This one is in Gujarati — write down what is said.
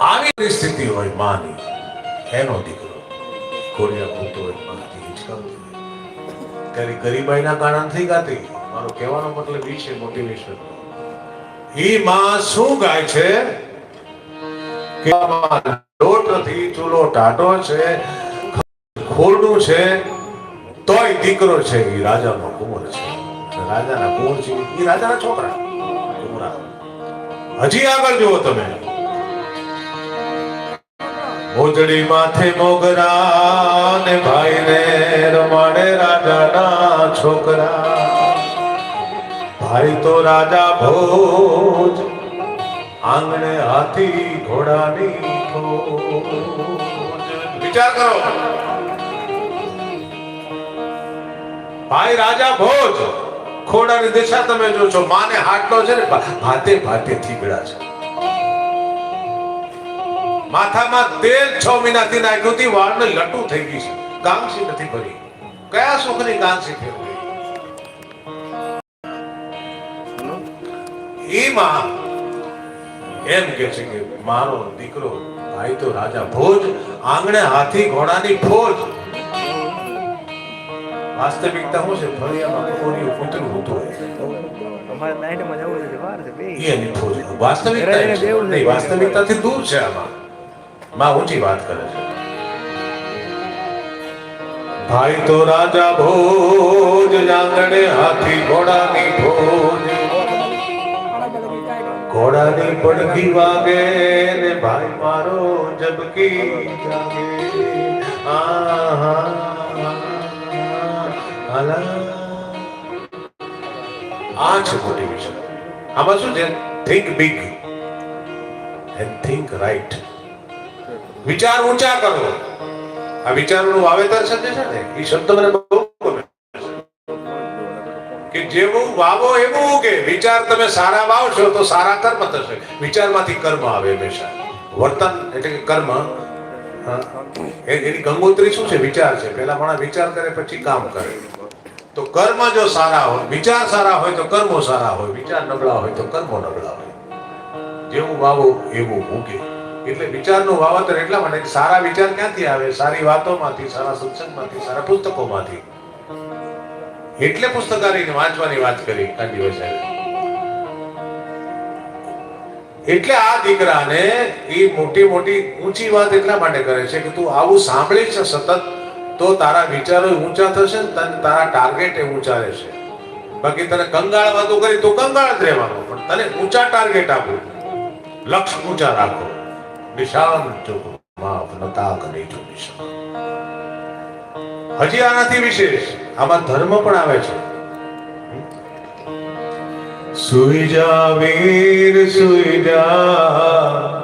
આવી સ્થિતિ હોય માની. એનો દીકરો. કોરિયા ભૂતો હોય માથી હિંચકાવતી હોય. ત્યારે ગરીબાઈના કારણ થઈ ગાતી. મારો કહેવાનો મતલબ એ છે મોટિવેશન ઈ માં શું ગાય છે? કે લોટ નથી, ચૂલો ટાટો છે, ખોરડું છે. તોય દીકરો છે એ રાજાનો કુંવર છે. રાજાના કુંવર છે એ રાજાના છોકરા. કુંવરા. હજી આગળ જુઓ તમે. મોજડી માથે મોગરા ને ભાઈ ને રમાડે રાજાના છોકરા. ભાઈ તો રાજા ભોજ, આંગણે હાથી ઘોડાની. વિચાર કરો. ભાઈ રાજા ભોજ, ખોડાની દિશા તમે જો છો માને હાટલો છે ને ભાતે ભાતે થીગડા છે. માથામાં તેલ છ મહિનાથી નાખ્યું હતી વાળને લટુ થઈ ગઈ છે. ગાંગસી નથી ભરી. કયા સુખની ગાંગસી ફેરવી એમાં એમ કે છે કે મારો દીકરો ભાઈ તો રાજા ભોજ આંગણે હાથી ઘોડાની ફોજ. વાસ્તવિકતા શું છે? ફળિયામાં કોરી કૂતરું હોતું અમારે નાઈટમાં જવું છે વાર છે બે એની ફોજ વાસ્તવિકતા નહીં વાસ્તવિકતાથી દૂર છે આમાં. માં ઊંચી વાત કરે છે. ભાઈ તો રાજા ભોજ આંગણે હાથી ઘોડાની ભોજ. ઘોડાની પડખી વાગે ને ભાઈ મારો જબકી જાગે. આ છે મોટિવેશન આમાં શું છે? Think big and think right વિચાર ઊંચા કરો. આ વિચારોનું વાવેતર છે ને, એ શબ્દ મને બહુ ગમે કે જેવું વાવો એવું કે વિચાર તમે સારા વાવશો તો સારા કર્મ થશે. વિચારમાંથી કર્મ આવે હંમેશા. વર્તન એટલે કે કર્મ એની ગંગોત્રી શું છે? વિચાર છે. પેલા માણસ વિચાર કરે, પછી કામ કરે. તો કર્મ જો સારા હોય, વિચાર સારા હોય તો કર્મો સારા હોય, વિચાર નબળા હોય તો કર્મો નબળા હોય. જેવું વાવો એવું ઉગે એટલે વિચારનું વાવતર એટલા માટે સારા વિચાર ક્યાંથી આવે? સારી વાતોમાંથી, સારા સત્સંગમાંથી, સારા પુસ્તકોમાંથી. એટલે પુસ્તકારીને વાંચવાની વાત કરી કાંજીભાઈ સાહેબ. એટલે આ દીકરાને એ મોટી મોટી ઊંચી વાત એટલા માટે કરે છે કે તું આવું સાંભળી છે સતત, તો તારા વિચારો ઊંચા થશે ને તને તારા ટાર્ગેટ એ ઊંચા રહેશે. બાકી તને કંગાળ વાતો કરી તો કંગાળ જ રહેવાનો, પણ તને ઊંચા ટાર્ગેટ આપો. લક્ષ્ય ઊંચા રાખો. નિશાન જો માફ નતા કરે જો નિશાન હજી આનાથી વિશેષ, આમાં ધર્મ પણ આવે છે. સુઈ જા, વીર, સુઈ જા.